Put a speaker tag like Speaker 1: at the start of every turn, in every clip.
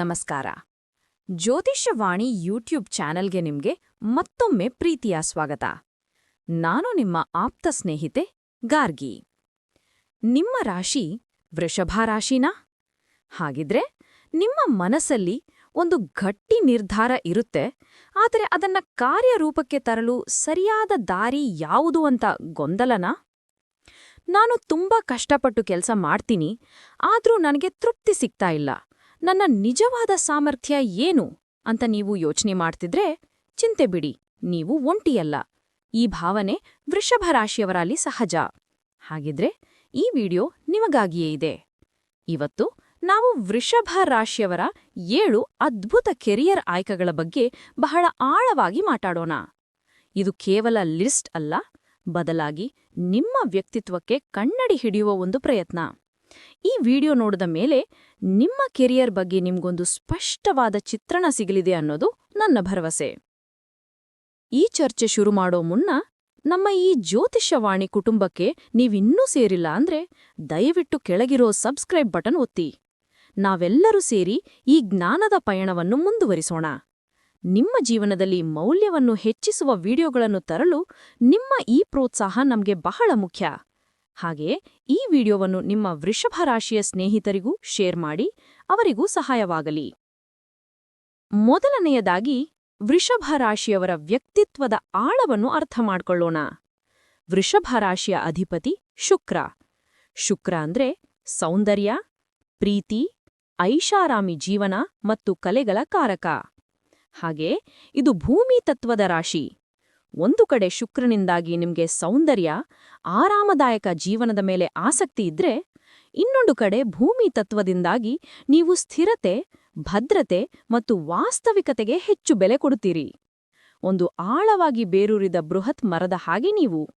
Speaker 1: ನಮಸ್ಕಾರ. ಜ್ಯೋತಿಷ್ಯವಾಣಿ ಯೂಟ್ಯೂಬ್ ಚಾನೆಲ್ಗೆ ನಿಮ್ಗೆ ಮತ್ತೊಮ್ಮೆ ಪ್ರೀತಿಯ ಸ್ವಾಗತ. ನಾನು ನಿಮ್ಮ ಆಪ್ತ ಸ್ನೇಹಿತೆ ಗಾರ್ಗಿ. ನಿಮ್ಮ ರಾಶಿ ವೃಷಭ ರಾಶಿನಾ? ಹಾಗಿದ್ರೆ ನಿಮ್ಮ ಮನಸ್ಸಲ್ಲಿ ಒಂದು ಗಟ್ಟಿ ನಿರ್ಧಾರ ಇರುತ್ತೆ, ಆದರೆ ಅದನ್ನ ಕಾರ್ಯರೂಪಕ್ಕೆ ತರಲು ಸರಿಯಾದ ದಾರಿ ಯಾವುದು ಅಂತ ಗೊಂದಲನಾ? ನಾನು ತುಂಬಾ ಕಷ್ಟಪಟ್ಟು ಕೆಲಸ ಮಾಡ್ತೀನಿ, ಆದ್ರೂ ನನಗೆ ತೃಪ್ತಿ ಸಿಗ್ತಾ ಇಲ್ಲ. ನನ್ನ ನಿಜವಾದ ಸಾಮರ್ಥ್ಯ ಏನು ಅಂತ ನೀವು ಯೋಚನೆ ಮಾಡ್ತಿದ್ರೆ ಚಿಂತೆ ಬಿಡಿ, ನೀವು ಒಂಟಿಯಲ್ಲ. ಈ ಭಾವನೆ ವೃಷಭ ರಾಶಿಯವರಲ್ಲಿ ಸಹಜ. ಹಾಗಿದ್ರೆ ಈ ವಿಡಿಯೋ ನಿಮಗಾಗಿಯೇ ಇದೆ. ಇವತ್ತು ನಾವು ವೃಷಭ ರಾಶಿಯವರ ಏಳು ಅದ್ಭುತ ಕೆರಿಯರ್ ಆಯ್ಕೆಗಳ ಬಗ್ಗೆ ಬಹಳ ಆಳವಾಗಿ ಮಾತಾಡೋಣ. ಇದು ಕೇವಲ ಲಿಸ್ಟ್ ಅಲ್ಲ, ಬದಲಾಗಿ ನಿಮ್ಮ ವ್ಯಕ್ತಿತ್ವಕ್ಕೆ ಕನ್ನಡಿ ಹಿಡಿಯುವ ಒಂದು ಪ್ರಯತ್ನ. ಈ ವಿಡಿಯೋ ನೋಡಿದ ಮೇಲೆ ನಿಮ್ಮ ಕೆರಿಯರ್ ಬಗ್ಗೆ ನಿಮ್ಗೊಂದು ಸ್ಪಷ್ಟವಾದ ಚಿತ್ರಣ ಸಿಗಲಿದೆ ಅನ್ನೋದು ನನ್ನ ಭರವಸೆ. ಈ ಚರ್ಚೆ ಶುರು ಮಾಡೋ ಮುನ್ನ ನಮ್ಮ ಈ ಜ್ಯೋತಿಷ್ಯವಾಣಿ ಕುಟುಂಬಕ್ಕೆ ನೀವಿನ್ನೂ ಸೇರಿಲ್ಲ ಅಂದ್ರೆ ದಯವಿಟ್ಟು ಕೆಳಗಿರೋ ಸಬ್ಸ್ಕ್ರೈಬ್ ಬಟನ್ ಒತ್ತಿ. ನಾವೆಲ್ಲರೂ ಸೇರಿ ಈ ಜ್ಞಾನದ ಪಯಣವನ್ನು ಮುಂದುವರಿಸೋಣ. ನಿಮ್ಮ ಜೀವನದಲ್ಲಿ ಮೌಲ್ಯವನ್ನು ಹೆಚ್ಚಿಸುವ ವಿಡಿಯೋಗಳನ್ನು ತರಲು ನಿಮ್ಮ ಈ ಪ್ರೋತ್ಸಾಹ ನಮಗೆ ಬಹಳ ಮುಖ್ಯ. ಹಾಗೆಯೇ ಈ ವಿಡಿಯೋವನ್ನು ನಿಮ್ಮ ವೃಷಭ ರಾಶಿಯ ಸ್ನೇಹಿತರಿಗೂ ಶೇರ್ ಮಾಡಿ, ಅವರಿಗೂ ಸಹಾಯವಾಗಲಿ. ಮೊದಲನೆಯದಾಗಿ, ವೃಷಭ ರಾಶಿಯವರ ವ್ಯಕ್ತಿತ್ವದ ಆಳವನ್ನು ಅರ್ಥ ಮಾಡ್ಕೊಳ್ಳೋಣ. ವೃಷಭ ರಾಶಿಯ ಅಧಿಪತಿ ಶುಕ್ರ. ಶುಕ್ರ ಅಂದ್ರೆ ಸೌಂದರ್ಯ, ಪ್ರೀತಿ, ಐಷಾರಾಮಿ ಜೀವನ ಮತ್ತು ಕಲೆಗಳ ಕಾರಕ. ಹಾಗೆ ಇದು ಭೂಮಿ ತತ್ವದ ರಾಶಿ. ಒಂದು ಕಡೆ ಶುಕ್ರನಿಂದಾಗಿ ನಿಮ್ಗೆ ಸೌಂದರ್ಯ, ಆರಾಮದಾಯಕ ಜೀವನದ ಮೇಲೆ ಆಸಕ್ತಿ ಇದ್ರೆ, ಇನ್ನೊಂದು ಕಡೆ ಭೂಮಿ ತತ್ವದಿಂದಾಗಿ ನೀವು ಸ್ಥಿರತೆ, ಭದ್ರತೆ ಮತ್ತು ವಾಸ್ತವಿಕತೆಗೆ ಹೆಚ್ಚು ಬೆಲೆ ಕೊಡುತ್ತೀರಿ. ಒಂದು ಆಳವಾಗಿ ಬೇರೂರಿದ ಬೃಹತ್ ಮರದ ಹಾಗೆ ನೀವು.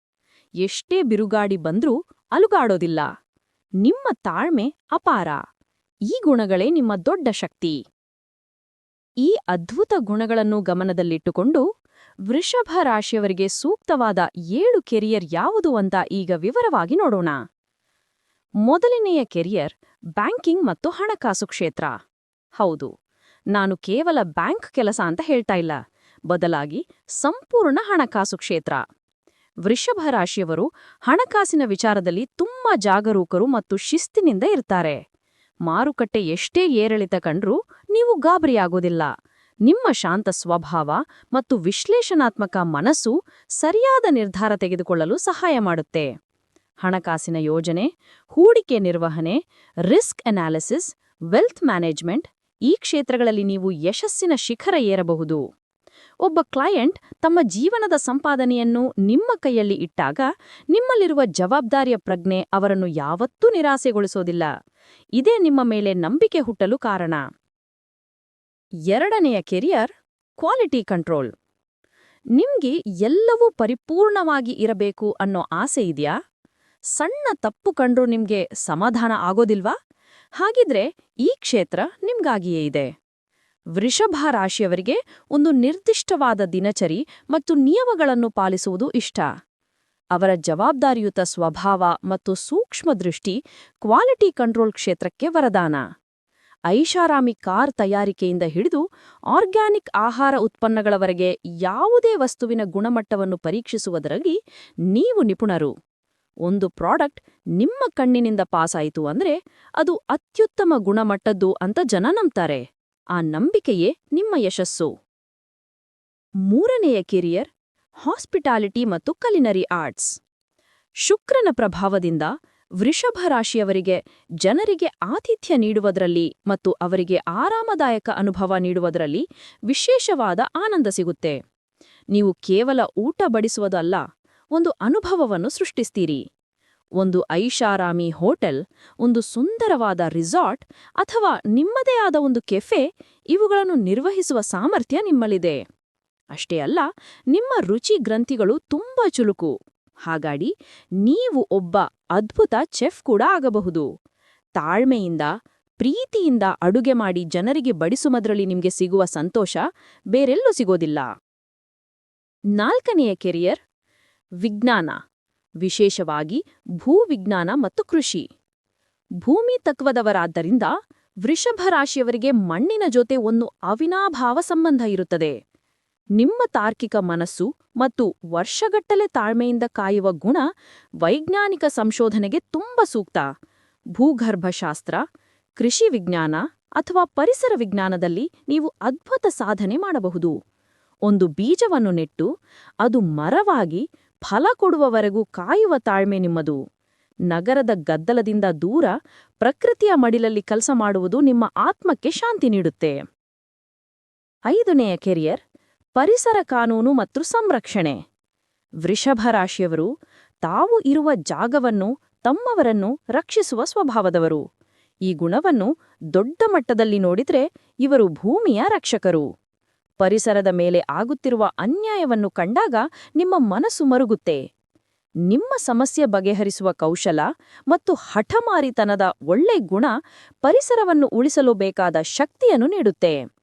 Speaker 1: ಎಷ್ಟೇ ಬಿರುಗಾಡಿ ಬಂದ್ರೂ ಅಲುಗಾಡೋದಿಲ್ಲ. ನಿಮ್ಮ ತಾಳ್ಮೆ ಅಪಾರ. ಈ ಗುಣಗಳೇ ನಿಮ್ಮ ದೊಡ್ಡ ಶಕ್ತಿ. ಈ ಅದ್ಭುತ ಗುಣಗಳನ್ನು ಗಮನದಲ್ಲಿಟ್ಟುಕೊಂಡು ವೃಷಭ ರಾಶಿಯವರಿಗೆ ಸೂಕ್ತವಾದ ಏಳು ಕೆರಿಯರ್ ಯಾವುದು ಅಂತ ಈಗ ವಿವರವಾಗಿ ನೋಡೋಣ. ಮೊದಲನೆಯ ಕೆರಿಯರ್ ಬ್ಯಾಂಕಿಂಗ್ ಮತ್ತು ಹಣಕಾಸು ಕ್ಷೇತ್ರ. ಹೌದು, ನಾನು ಕೇವಲ ಬ್ಯಾಂಕ್ ಕೆಲಸ ಅಂತ ಹೇಳ್ತಾ ಇಲ್ಲ. ಬದಲಾಗಿ ಸಂಪೂರ್ಣ ಹಣಕಾಸು ಕ್ಷೇತ್ರ. ವೃಷಭ ರಾಶಿಯವರು ಹಣಕಾಸಿನ ವಿಚಾರದಲ್ಲಿ ತುಂಬಾ ಜಾಗರೂಕರು ಮತ್ತು ಶಿಸ್ತಿನಿಂದ ಇರ್ತಾರೆ. ಮಾರುಕಟ್ಟೆ ಎಷ್ಟೇ ಏರಿಳಿತ ಕಂಡ್ರೂ ನೀವು ಗಾಬರಿಯಾಗೋದಿಲ್ಲ. ನಿಮ್ಮ ಶಾಂತ ಸ್ವಭಾವ ಮತ್ತು ವಿಶ್ಲೇಷಣಾತ್ಮಕ ಮನಸ್ಸು ಸರಿಯಾದ ನಿರ್ಧಾರ ತೆಗೆದುಕೊಳ್ಳಲು ಸಹಾಯ ಮಾಡುತ್ತೆ. ಹಣಕಾಸಿನ ಯೋಜನೆ, ಹೂಡಿಕೆ ನಿರ್ವಹಣೆ, ರಿಸ್ಕ್ ಅನಾಲಿಸಿಸ್, ವೆಲ್ತ್ ಮ್ಯಾನೇಜ್ಮೆಂಟ್ ಈ ಕ್ಷೇತ್ರಗಳಲ್ಲಿ ನೀವು ಯಶಸ್ಸಿನ ಶಿಖರ ಏರಬಹುದು. ಒಬ್ಬ ಕ್ಲೈಂಟ್ ತಮ್ಮ ಜೀವನದ ಸಂಪಾದನೆಯನ್ನು ನಿಮ್ಮ ಕೈಯಲ್ಲಿ ಇಟ್ಟಾಗ ನಿಮ್ಮಲ್ಲಿರುವ ಜವಾಬ್ದಾರಿಯ ಪ್ರಜ್ಞೆ ಅವರನ್ನು ಯಾವತ್ತೂ ನಿರಾಸೆಗೊಳಿಸೋದಿಲ್ಲ. ಇದೇ ನಿಮ್ಮ ಮೇಲೆ ನಂಬಿಕೆ ಹುಟ್ಟಲು ಕಾರಣ. ಎರಡನೆಯ ಕೆರಿಯರ್ ಕ್ವಾಲಿಟಿ ಕಂಟ್ರೋಲ್. ನಿಮ್ಗೆ ಎಲ್ಲವೂ ಪರಿಪೂರ್ಣವಾಗಿ ಇರಬೇಕು ಅನ್ನೋ ಆಸೆ ಇದೆಯಾ? ಸಣ್ಣ ತಪ್ಪು ಕಂಡ್ರೂ ನಿಮ್ಗೆ ಸಮಾಧಾನ ಆಗೋದಿಲ್ವಾ? ಹಾಗಿದ್ರೆ ಈ ಕ್ಷೇತ್ರ ನಿಮ್ಗಾಗಿಯೇ ಇದೆ. ವೃಷಭ ರಾಶಿಯವರಿಗೆ ಒಂದು ನಿರ್ದಿಷ್ಟವಾದ ದಿನಚರಿ ಮತ್ತು ನಿಯಮಗಳನ್ನು ಪಾಲಿಸುವುದು ಇಷ್ಟ. ಅವರ ಜವಾಬ್ದಾರಿಯುತ ಸ್ವಭಾವ ಮತ್ತು ಸೂಕ್ಷ್ಮ ದೃಷ್ಟಿ ಕ್ವಾಲಿಟಿ ಕಂಟ್ರೋಲ್ ಕ್ಷೇತ್ರಕ್ಕೆ ವರದಾನ. ಐಷಾರಾಮಿ ಕಾರ್ ತಯಾರಿಕೆಯಿಂದ ಹಿಡಿದು ಆರ್ಗ್ಯಾನಿಕ್ ಆಹಾರ ಉತ್ಪನ್ನಗಳವರೆಗೆ ಯಾವುದೇ ವಸ್ತುವಿನ ಗುಣಮಟ್ಟವನ್ನು ಪರೀಕ್ಷಿಸುವುದರಲ್ಲಿ ನೀವು ನಿಪುಣರು. ಒಂದು ಪ್ರಾಡಕ್ಟ್ ನಿಮ್ಮ ಕಣ್ಣಿನಿಂದ ಪಾಸಾಯಿತು ಅಂದ್ರೆ ಅದು ಅತ್ಯುತ್ತಮ ಗುಣಮಟ್ಟದ್ದು ಅಂತ ಜನ ನಂಬ್ತಾರೆ. ಆ ನಂಬಿಕೆಯೇ ನಿಮ್ಮ ಯಶಸ್ಸು. ಮೂರನೆಯ ಕೆರಿಯರ್, ಹಾಸ್ಪಿಟಾಲಿಟಿ ಮತ್ತು ಕಲಿನರಿ ಆರ್ಟ್ಸ್. ಶುಕ್ರನ ಪ್ರಭಾವದಿಂದ ವೃಷಭ ರಾಶಿಯವರಿಗೆ ಜನರಿಗೆ ಆತಿಥ್ಯ ನೀಡುವುದರಲ್ಲಿ ಮತ್ತು ಅವರಿಗೆ ಆರಾಮದಾಯಕ ಅನುಭವ ನೀಡುವುದರಲ್ಲಿ ವಿಶೇಷವಾದ ಆನಂದ ಸಿಗುತ್ತೆ. ನೀವು ಕೇವಲ ಊಟ ಬಡಿಸುವುದಲ್ಲ, ಒಂದು ಅನುಭವವನ್ನು ಸೃಷ್ಟಿಸ್ತೀರಿ. ಒಂದು ಐಷಾರಾಮಿ ಹೋಟೆಲ್, ಒಂದು ಸುಂದರವಾದ ರಿಸಾರ್ಟ್ ಅಥವಾ ನಿಮ್ಮದೇ ಆದ ಒಂದು ಕೆಫೆ, ಇವುಗಳನ್ನು ನಿರ್ವಹಿಸುವ ಸಾಮರ್ಥ್ಯ ನಿಮ್ಮಲ್ಲಿದೆ. ಅಷ್ಟೇ ಅಲ್ಲ, ನಿಮ್ಮ ರುಚಿ ಗ್ರಂಥಿಗಳು ತುಂಬಾ ಚುಲುಕು ಹಾಗಾಡಿ ನೀವು ಒಬ್ಬ ಅದ್ಭುತ ಚೆಫ್ ಕೂಡ ಆಗಬಹುದು. ತಾಳ್ಮೆಯಿಂದ, ಪ್ರೀತಿಯಿಂದ ಅಡುಗೆ ಮಾಡಿ ಜನರಿಗೆ ಬಡಿಸುವುದರಲ್ಲಿ ನಿಮಗೆ ಸಿಗುವ ಸಂತೋಷ ಬೇರೆಲ್ಲೂ ಸಿಗೋದಿಲ್ಲ. ನಾಲ್ಕನೆಯ ಕೆರಿಯರ್, ವಿಜ್ಞಾನ, ವಿಶೇಷವಾಗಿ ಭೂವಿಜ್ಞಾನ ಮತ್ತು ಕೃಷಿ. ಭೂಮಿ ತತ್ವದವರಾದ್ದರಿಂದ ವೃಷಭ ರಾಶಿಯವರಿಗೆ ಮಣ್ಣಿನ ಜೊತೆ ಒಂದು ಅವಿನಾಭಾವ ಸಂಬಂಧ ಇರುತ್ತದೆ. ನಿಮ್ಮ ತಾರ್ಕಿಕ ಮನಸ್ಸು ಮತ್ತು ವರ್ಷಗಟ್ಟಲೆ ತಾಳ್ಮೆಯಿಂದ ಕಾಯುವ ಗುಣ ವೈಜ್ಞಾನಿಕ ಸಂಶೋಧನೆಗೆ ತುಂಬ ಸೂಕ್ತ. ಭೂಗರ್ಭಶಾಸ್ತ್ರ, ಕೃಷಿ ವಿಜ್ಞಾನ ಅಥವಾ ಪರಿಸರ ವಿಜ್ಞಾನದಲ್ಲಿ ನೀವು ಅದ್ಭುತ ಸಾಧನೆ ಮಾಡಬಹುದು. ಒಂದು ಬೀಜವನ್ನು ನೆಟ್ಟು ಅದು ಮರವಾಗಿ ಫಲ ಕೊಡುವವರೆಗೂ ಕಾಯುವ ತಾಳ್ಮೆ ನಿಮ್ಮದು. ನಗರದ ಗದ್ದಲದಿಂದ ದೂರ ಪ್ರಕೃತಿಯ ಮಡಿಲಲ್ಲಿ ಕೆಲಸ ಮಾಡುವುದು ನಿಮ್ಮ ಆತ್ಮಕ್ಕೆ ಶಾಂತಿ ನೀಡುತ್ತೆ. ಐದನೆಯ ಕೆರಿಯರ್ ಪರಿಸರ ಕಾನೂನು ಮತ್ತು ಸಂರಕ್ಷಣೆ. ವೃಷಭ ರಾಶಿಯವರು ತಾವು ಇರುವ ಜಾಗವನ್ನು ತಮ್ಮವರನ್ನು ರಕ್ಷಿಸುವ ಸ್ವಭಾವದವರು. ಈ ಗುಣವನ್ನು ದೊಡ್ಡ ಮಟ್ಟದಲ್ಲಿ ನೋಡಿದರೆ ಇವರು ಭೂಮಿಯ ರಕ್ಷಕರು. ಪರಿಸರದ ಮೇಲೆ ಆಗುತ್ತಿರುವ ಅನ್ಯಾಯವನ್ನು ಕಂಡಾಗ ನಿಮ್ಮ ಮನಸ್ಸು ಮರುಗುತ್ತೆ. ನಿಮ್ಮ ಸಮಸ್ಯೆ ಬಗೆಹರಿಸುವ ಕೌಶಲ ಮತ್ತು ಹಠಮಾರಿತನದ ಒಳ್ಳೆ ಗುಣ ಪರಿಸರವನ್ನು ಉಳಿಸಲು ಬೇಕಾದ ಶಕ್ತಿಯನ್ನು ನೀಡುತ್ತೆ.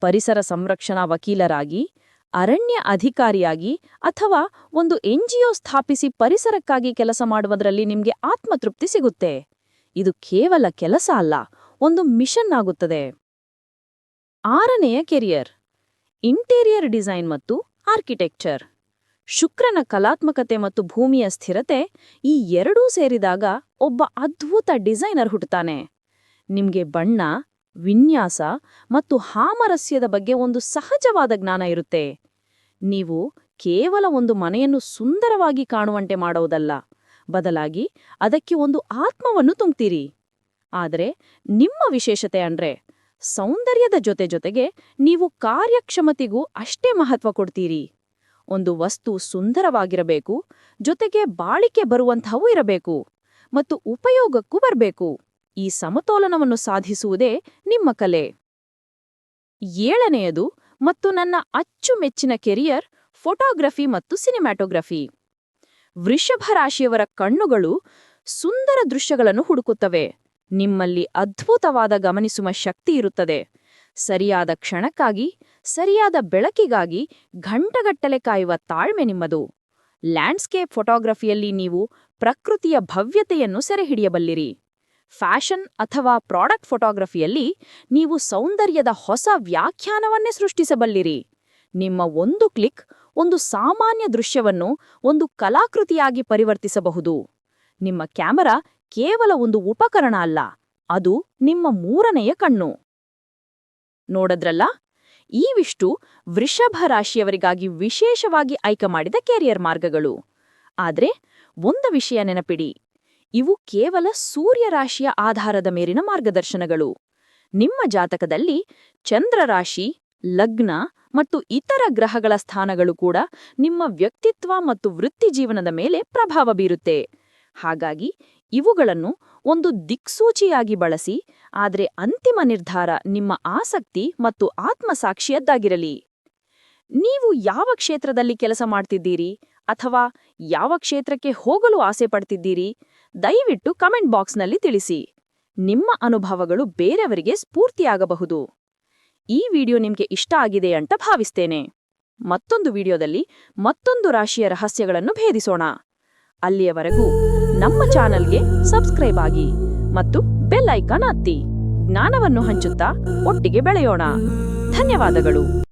Speaker 1: ಪರಿಸರ ಸಂರಕ್ಷಣಾ ವಕೀಲರಾಗಿ, ಅರಣ್ಯ ಅಧಿಕಾರಿಯಾಗಿ ಅಥವಾ ಒಂದು ಎನ್ಜಿಒ ಸ್ಥಾಪಿಸಿ ಪರಿಸರಕ್ಕಾಗಿ ಕೆಲಸ ಮಾಡುವುದರಲ್ಲಿ ನಿಮಗೆ ಆತ್ಮತೃಪ್ತಿ ಸಿಗುತ್ತೆ. ಇದು ಕೇವಲ ಕೆಲಸ ಅಲ್ಲ, ಒಂದು ಮಿಷನ್ ಆಗುತ್ತದೆ. ಆರನೆಯ ಕೆರಿಯರ್, ಇಂಟೀರಿಯರ್ ಡಿಸೈನ್ ಮತ್ತು ಆರ್ಕಿಟೆಕ್ಚರ್. ಶುಕ್ರನ ಕಲಾತ್ಮಕತೆ ಮತ್ತು ಭೂಮಿಯ ಸ್ಥಿರತೆ ಈ ಎರಡೂ ಸೇರಿದಾಗ ಒಬ್ಬ ಅದ್ಭುತ ಡಿಸೈನರ್ ಹುಟ್ಟುತ್ತಾನೆ. ನಿಮ್ಗೆ ಬಣ್ಣ ವಿನ್ಯಾಸ ಮತ್ತು ಹಾಮರಸ್ಯದ ಬಗ್ಗೆ ಒಂದು ಸಹಜವಾದ ಜ್ಞಾನ ಇರುತ್ತೆ. ನೀವು ಕೇವಲ ಒಂದು ಮನೆಯನ್ನು ಸುಂದರವಾಗಿ ಕಾಣುವಂತೆ ಮಾಡುವುದಲ್ಲ ಬದಲಾಗಿ ಅದಕ್ಕೆ ಒಂದು ಆತ್ಮವನ್ನು ತುಂಬ್ತೀರಿ. ಆದರೆ ನಿಮ್ಮ ವಿಶೇಷತೆ ಅಂದ್ರೆ ಸೌಂದರ್ಯದ ಜೊತೆ ಜೊತೆಗೆ ನೀವು ಕಾರ್ಯಕ್ಷಮತೆಗೂ ಅಷ್ಟೇ ಮಹತ್ವ ಕೊಡ್ತೀರಿ. ಒಂದು ವಸ್ತು ಸುಂದರವಾಗಿರಬೇಕು, ಜೊತೆಗೆ ಬಾಳಿಕೆ ಬರುವಂತಹವೂ ಇರಬೇಕು ಮತ್ತು ಉಪಯೋಗಕ್ಕೂ ಬರಬೇಕು. ಈ ಸಮತೋಲನವನ್ನು ಸಾಧಿಸುವುದೇ ನಿಮ್ಮ ಕಲೆ. ಏಳನೆಯದು ಮತ್ತು ನನ್ನ ಅಚ್ಚುಮೆಚ್ಚಿನ ಕೆರಿಯರ್ ಫೋಟೋಗ್ರಫಿ ಮತ್ತು ಸಿನಿಮ್ಯಾಟೋಗ್ರಫಿ. ವೃಷಭ ರಾಶಿಯವರ ಕಣ್ಣುಗಳು ಸುಂದರ ದೃಶ್ಯಗಳನ್ನು ಹುಡುಕುತ್ತವೆ. ನಿಮ್ಮಲ್ಲಿ ಅದ್ಭುತವಾದ ಗಮನಿಸುವ ಶಕ್ತಿ ಇರುತ್ತದೆ. ಸರಿಯಾದ ಕ್ಷಣಕ್ಕಾಗಿ, ಸರಿಯಾದ ಬೆಳಕಿಗಾಗಿ ಘಂಟಗಟ್ಟಲೆ ಕಾಯುವ ತಾಳ್ಮೆ ನಿಮ್ಮದು. ಲ್ಯಾಂಡ್ಸ್ಕೇಪ್ ಫೋಟೋಗ್ರಫಿಯಲ್ಲಿ ನೀವು ಪ್ರಕೃತಿಯ ಭವ್ಯತೆಯನ್ನು ಸೆರೆಹಿಡಿಯಬಲ್ಲಿರಿ. ಫ್ಯಾಷನ್ ಅಥವಾ ಪ್ರಾಡಕ್ಟ್ ಫೋಟೋಗ್ರಫಿಯಲ್ಲಿ ನೀವು ಸೌಂದರ್ಯದ ಹೊಸ ವ್ಯಾಖ್ಯಾನವನ್ನೇ ಸೃಷ್ಟಿಸಬಲ್ಲಿರಿ. ನಿಮ್ಮ ಒಂದು ಕ್ಲಿಕ್ ಒಂದು ಸಾಮಾನ್ಯ ದೃಶ್ಯವನ್ನು ಒಂದು ಕಲಾಕೃತಿಯಾಗಿ ಪರಿವರ್ತಿಸಬಹುದು. ನಿಮ್ಮ ಕ್ಯಾಮರಾ ಕೇವಲ ಒಂದು ಉಪಕರಣ ಅಲ್ಲ, ಅದು ನಿಮ್ಮ ಮೂರನೆಯ ಕಣ್ಣು. ನೋಡದ್ರಲ್ಲ? ಈವಿಷ್ಟು ವೃಷಭ ರಾಶಿಯವರಿಗಾಗಿ ವಿಶೇಷವಾಗಿ ಆಯ್ಕೆ ಮಾಡಿದ ಕೆರಿಯರ್ ಮಾರ್ಗಗಳು. ಆದ್ರೆ, ಒಂದು ವಿಷಯ ನೆನಪಿಡಿ. ಇವು ಕೇವಲ ಸೂರ್ಯ ರಾಶಿಯ ಆಧಾರದ ಮೇಲಿನ ಮಾರ್ಗದರ್ಶನಗಳು. ನಿಮ್ಮ ಜಾತಕದಲ್ಲಿ ಚಂದ್ರರಾಶಿ, ಲಗ್ನ ಮತ್ತು ಇತರ ಗ್ರಹಗಳ ಸ್ಥಾನಗಳು ಕೂಡ ನಿಮ್ಮ ವ್ಯಕ್ತಿತ್ವ ಮತ್ತು ವೃತ್ತಿಜೀವನದ ಮೇಲೆ ಪ್ರಭಾವ ಬೀರುತ್ತೆ. ಹಾಗಾಗಿ ಇವುಗಳನ್ನು ಒಂದು ದಿಕ್ಸೂಚಿಯಾಗಿ ಬಳಸಿ, ಆದರೆ ಅಂತಿಮ ನಿರ್ಧಾರ ನಿಮ್ಮ ಆಸಕ್ತಿ ಮತ್ತು ಆತ್ಮಸಾಕ್ಷಿಯದ್ದಾಗಿರಲಿ. ನೀವು ಯಾವ ಕ್ಷೇತ್ರದಲ್ಲಿ ಕೆಲಸ ಮಾಡ್ತಿದ್ದೀರಿ? ಅಥವಾ ಯಾವ ಕ್ಷೇತ್ರಕ್ಕೆ ಹೋಗಲು ಆಸೆ ಪಡ್ತಿದ್ದೀರಿ, ದಯವಿಟ್ಟು ಕಮೆಂಟ್ ಬಾಕ್ಸ್ನಲ್ಲಿ ತಿಳಿಸಿ. ನಿಮ್ಮ ಅನುಭವಗಳು ಬೇರೆಯವರಿಗೆ ಸ್ಫೂರ್ತಿಯಾಗಬಹುದು. ಈ ವಿಡಿಯೋ ನಿಮಗೆ ಇಷ್ಟ ಆಗಿದೆ ಅಂತ ಭಾವಿಸ್ತೇನೆ. ಮತ್ತೊಂದು ವಿಡಿಯೋದಲ್ಲಿ ಮತ್ತೊಂದು ರಾಶಿಯ ರಹಸ್ಯಗಳನ್ನು ಭೇದಿಸೋಣ. ಅಲ್ಲಿಯವರೆಗೂ ನಮ್ಮ ಚಾನಲ್ಗೆ ಸಬ್ಸ್ಕ್ರೈಬ್ ಆಗಿ ಮತ್ತು ಬೆಲ್ ಐಕಾನ್ ಒತ್ತಿ ಜ್ಞಾನವನ್ನು ಹಂಚುತ್ತಾ ಒಟ್ಟಿಗೆ ಬೆಳೆಯೋಣ. ಧನ್ಯವಾದಗಳು.